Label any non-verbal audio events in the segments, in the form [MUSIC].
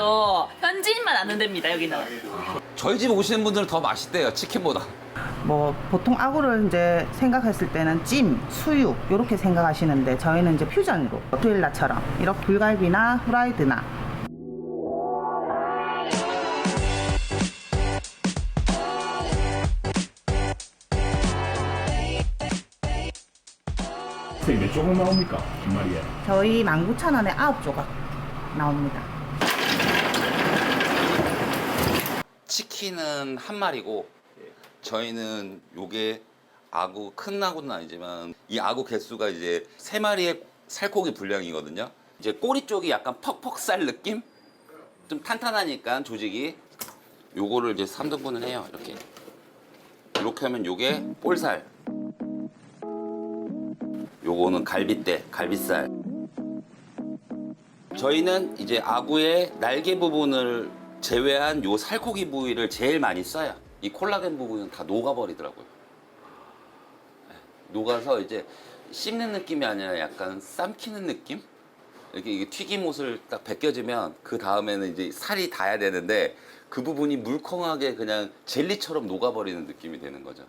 맛집이죠. 현지인만 아는 데입니다, 여기는. 저희 집 오시는 분들은 더 맛있대요 치킨보다 뭐 보통 아구를 이제 생각했을 때는 찜, 수육 이렇게 생각하시는데 저희는 이제 퓨전으로 트일라처럼 이렇게 불갈비나 후라이드나 선생님 몇 조각 나옵니까? 한 마리에? 저희 19,000원에 9조각 나옵니다. 치킨은 한 마리고 저희는 요게 아구 큰 아구는 아니지만 이 아구 개수가 이제 세 마리의 살코기 분량이거든요. 이제 꼬리 쪽이 약간 퍽퍽 쌀 느낌? 좀 탄탄하니까 조직이 요거를 이제 3등분을 해요. 이렇게 이렇게 하면 요게 볼살 요거는 갈비대, 갈비살 저희는 이제 아구의 날개 부분을 제외한 요 살코기 부위를 제일 많이 써요. 이 콜라겐 부분은 다 녹아버리더라고요. 네, 녹아서 이제 씹는 느낌이 아니라 약간 삼키는 느낌? 이렇게 튀김옷을 딱 벗겨지면 그 다음에는 이제 살이 닿아야 되는데 그 부분이 물컹하게 그냥 젤리처럼 녹아버리는 느낌이 되는 거죠.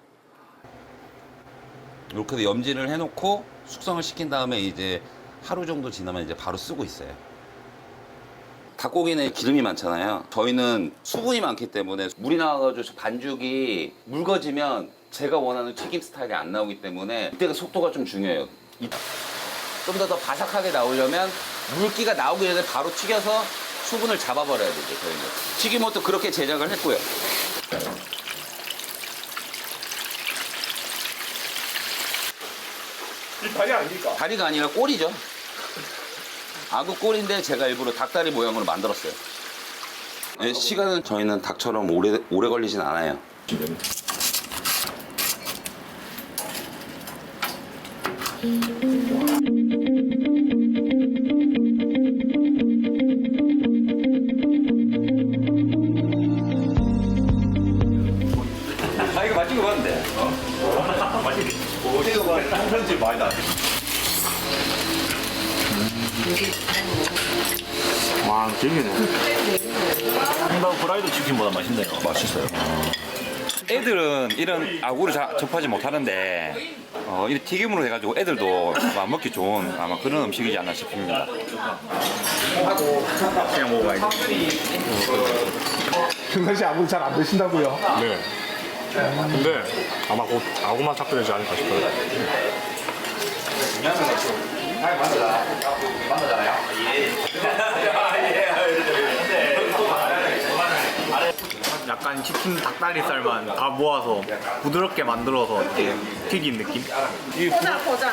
이렇게 염진을 해놓고 숙성을 시킨 다음에 이제 하루 정도 지나면 이제 바로 쓰고 있어요. 닭고기는 기름이 많잖아요. 저희는 수분이 많기 때문에 물이 나와가지고 저 반죽이 묽어지면 제가 원하는 튀김 스타일이 안 나오기 때문에 이때가 속도가 좀 중요해요. 좀 더 더 바삭하게 나오려면 물기가 나오기 전에 바로 튀겨서 수분을 잡아버려야 되죠, 저희는. 튀김옷도 그렇게 제작을 했고요. 이 다리 아닙니까? 다리가 아니라 꼬리죠. 아구 꼬리인데 제가 일부러 닭다리 모양으로 만들었어요. 네, 시간은 저희는 닭처럼 오래, 오래 걸리진 않아요. 아, 이거 맛있게 봤는데. 이거 봐, 편집 많이 나. 와, 되게네. 한방 프라이드 치킨보다 맛있네요. 맛있어요. 애들은 이런 아구를 자- 접하지 못하는데 어, 이 튀김으로 해가지고 애들도 아마 먹기 좋은 아마 그런 음식이지 않나 싶습니다. 그냥 먹어봐야지. 평상시 아무 잘안 드신다고요? 네. 근데 아마 곧 아구만 삭되지 않을까 싶어요. [LAUGHS] 약간 치킨 닭다리살만 다 모아서 부드럽게 만들어서 이렇게 튀긴 느낌? 포장, 포장.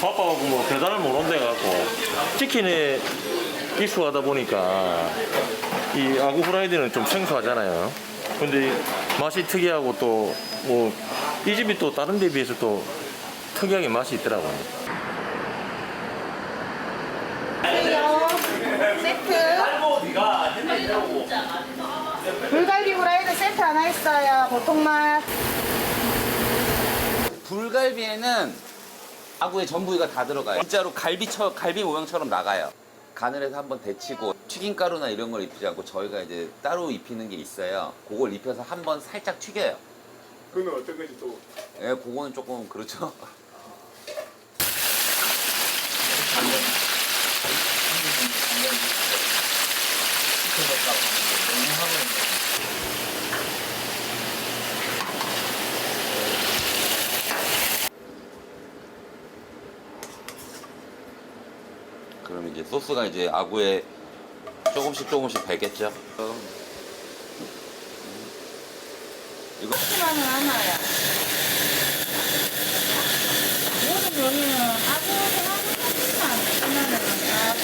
바빠갖고 뭐 배달을 못 온대 갖고 치킨에 익숙하다 보니까 이 아구 후라이드는 좀 생소하잖아요. 근데 맛이 특이하고 또 뭐 이 집이 또 다른 데 비해서 또 특이하게 맛이 있더라고요. 불갈비 후라이드 세트 하나 있어요. 보통 맛. 불갈비에는 아구의 전 부위가 다 들어가요. 진짜로 갈비처 갈비 모양처럼 나가요. 간을 해서 한번 데치고 튀김가루나 이런 걸 입히지 않고 저희가 이제 따로 입히는 게 있어요. 그걸 입혀서 한번 살짝 튀겨요. 그러면 어떤 건지 또 예, 그거는 조금 그렇죠. 그럼 이제 소스가 이제 아구에 조금씩 조금씩 배겠죠. 이거 하나는 하나야. 모든 여기는 아주 생각보다 하나는 다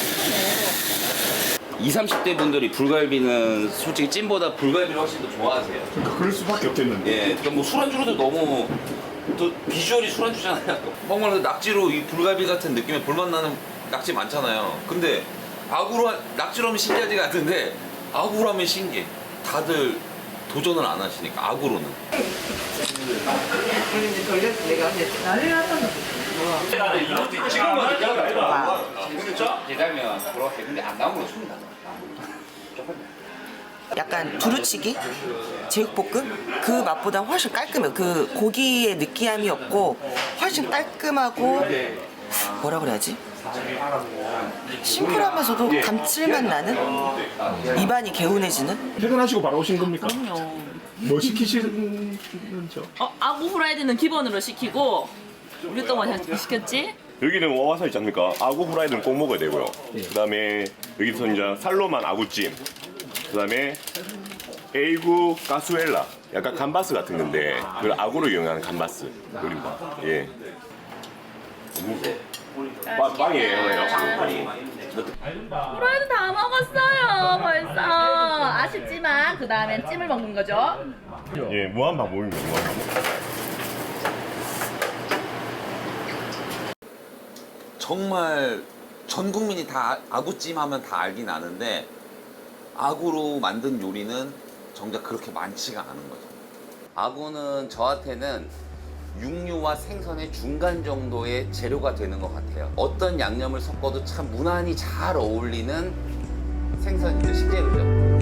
20, 30대 분들이 불갈비는 솔직히 찜보다 불갈비를 훨씬 더 좋아하세요. 그럴 수밖에 없겠는데. 예, 또뭐 술안주로도 너무 또 비주얼이 술안주잖아요. 정말 [LAUGHS] 낙지로 이 불갈비 같은 느낌의 불맛 나는 낙지 많잖아요. 근데 아구로 하- 낙지로 하면 신기하지가 않던데 아구로 하면 신기해. 다들 도전을 안 하시니까 아구로는. 줍니다. 약간 두루치기, 제육볶음 그 맛보다 훨씬 깔끔해요. 그 고기의 느끼함이 없고 훨씬 깔끔하고 뭐라 그래야지? 심플하면서도 감칠맛 나는 입안이 개운해지는 퇴근하시고 바로 오신 겁니까? 뭐 시키시는 죠 어, 아구 후라이드는 기본으로 시키고 우리 또뭐 시켰지? 여기는 와서 있지 않습니까? 아구 후라이드는 꼭 먹어야 되고요. 그 다음에 여기서 이제 살로만 아구찜. 그 다음에 에이구 가수엘라. 약간 감바스 같은 건데 그 아구로 이용한 감바스 요리입니다. 예. 빵, 빵이에요. 후라이드 다 먹었어요 벌써 아쉽지만 그 다음엔 찜을 먹는 거죠 예, 무한 반복입니다. 무한 반복. 정말 전 국민이 다 아구찜 하면 다 알긴 아는데 아구로 만든 요리는 정작 그렇게 많지가 않은 거죠. 아구는 저한테는 육류와 생선의 중간 정도의 재료가 되는 것 같아요. 어떤 양념을 섞어도 참 무난히 잘 어울리는 생선이죠, 식재료죠.